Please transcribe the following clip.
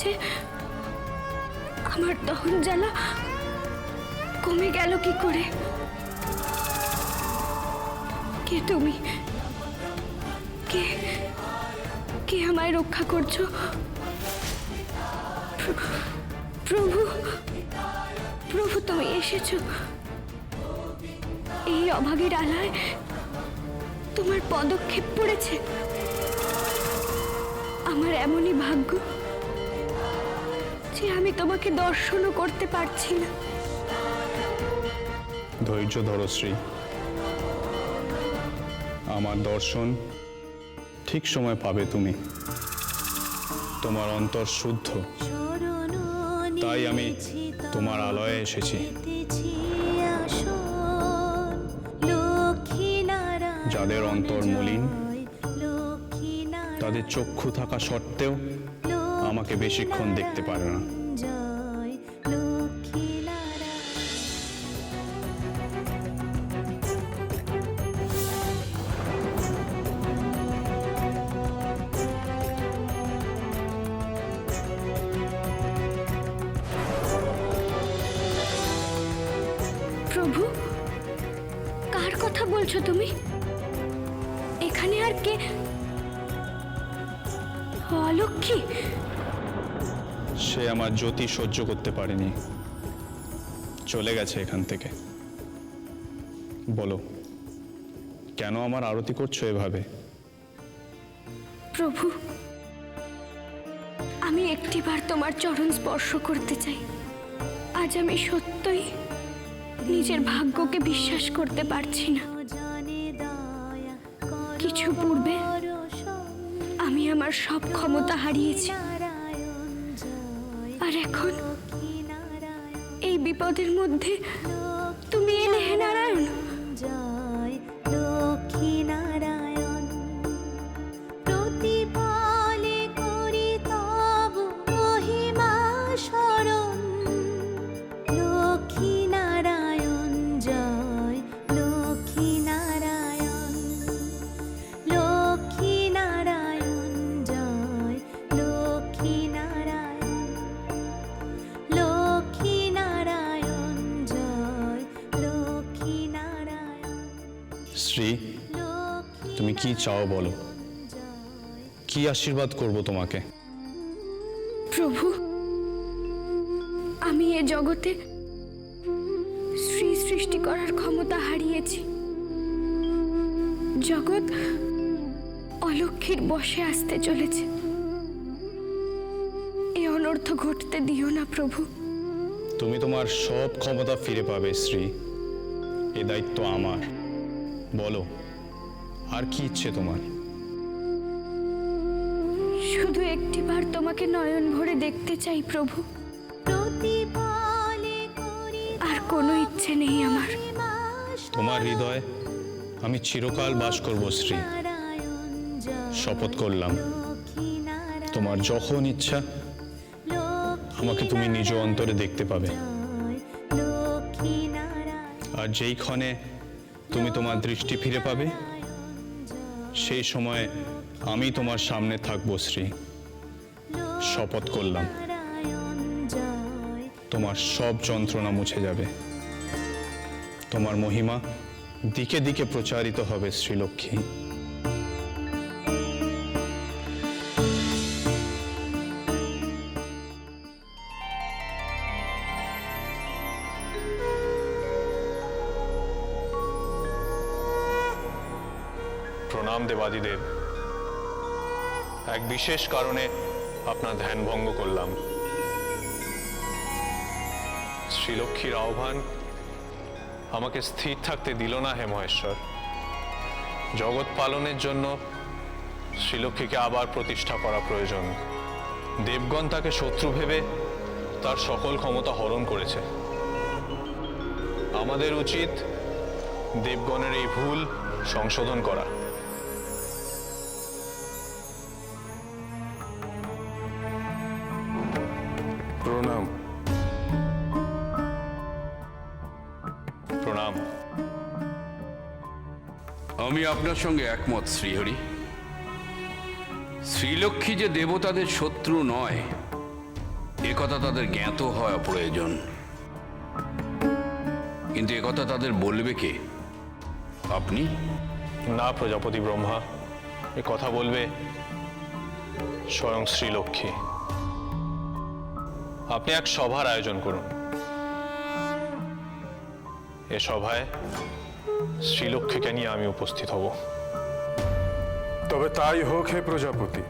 কাছে আমার দহন জ্বালা কমে গেল কি করে? কে তুমি? কে? কে আমায় রক্ষা করছ? প্রভু প্রভু তুমি এসেছ। এই অভাগীর আলায় তোমার পদক্ষেপ পড়েছে। আমার এমনই ভাগ্য যে আমি তোমাকে দর্শনও করতে পারছি না। ধৈর্য ধরো, শ্রী। আমার দর্শন ঠিক সময় পাবে তুমি। তোমার অন্তর শুদ্ধ। তাই আমি তোমার আলয়ে এসেছি। যাদের অন্তর মলিন, তাদের চক্ষু থাকা সত্ত্বেও আমাকে বেশিক্ষণ দেখতে পারে না। প্রভু কার কথা বলছো তুমি? এখানে আর কে? অলক্ষী সে আমার জ্যোতি সহ্য করতে পারেনি। চলে গেছে এখান থেকে। বলো, কেন আমার আরতি করছ এভাবে? প্রভু, আমি একটিবার তোমার চরণ স্পর্শ করতে চাই। আজ আমি সত্যই নিজের ভাগ্যকে বিশ্বাস করতে পারছি না। কিছু পূর্বে আমি আমার সব ক্ষমতা হারিয়েছি। এখন এই বিপদের মধ্যে তুমি এলে নারায়ণ। শ্রী তুমি কি চাও বলো? কি আশীর্বাদ করব তোমাকে? প্রভু আমি এ জগতে শ্রী সৃষ্টি করার ক্ষমতা হারিয়েছি। জগৎ অলক্ষীর বসে আসতে চলেছে। এ অনর্থ ঘটতে দিও না প্রভু। তুমি তোমার সব ক্ষমতা ফিরে পাবে শ্রী। এ দায়িত্ব আমার। বলো আর কি ইচ্ছে তোমার? শুধু একটিবার তোমাকে নয়ন ভরে দেখতে চাই প্রভু। আর কোনো ইচ্ছে নেই আমার। তোমার হৃদয় আমি চিরকাল বাস করব শ্রী শপথ করলাম। তোমার যখন ইচ্ছা আমাকে তুমি নিজ অন্তরে দেখতে পাবে। আর যেই ক্ষণে তুমি তোমার দৃষ্টি ফিরে পাবে। সেই সময় আমি তোমার সামনে থাকব, শ্রী। শপথ করলাম। তোমার সব যন্ত্রণা মুছে যাবে। তোমার মহিমা দিকে দিকে প্রচারিত হবে, শ্রীলক্ষ্মী। প্রণাম দেবাদিদেব। এক বিশেষ কারণে আপনার ধ্যান ভঙ্গ করলাম। শ্রীলক্ষ্মীর আহ্বান আমাকে স্থির থাকতে দিল না হে মহেশ্বর। জগৎ পালনের জন্য শ্রীলক্ষ্মীকে আবার প্রতিষ্ঠা করা প্রয়োজন। দেবগণ তাকে শত্রু ভেবে তার সকল ক্ষমতা হরণ করেছে। আমাদের উচিত দেবগণের এই ভুল সংশোধন করা। প্রণাম। প্রণাম। আমি আপনার সঙ্গে একমত শ্রীহরি। শ্রীলক্ষ্মী যে দেবতাদের শত্রু নয় একথা তাদের জ্ঞাত হওয়া প্রয়োজন। কিন্তু একথা তাদের বলবে কে? আপনি? না প্রজাপতি ব্রহ্মা এ কথা বলবে স্বয়ং শ্রীলক্ষ্মী। আপনি এক সভার আয়োজন করুন। এ সভায় শ্রীলক্ষ্মীকে নিয়ে আমি উপস্থিত হব। তবে তাই হোক হে প্রজাপতি।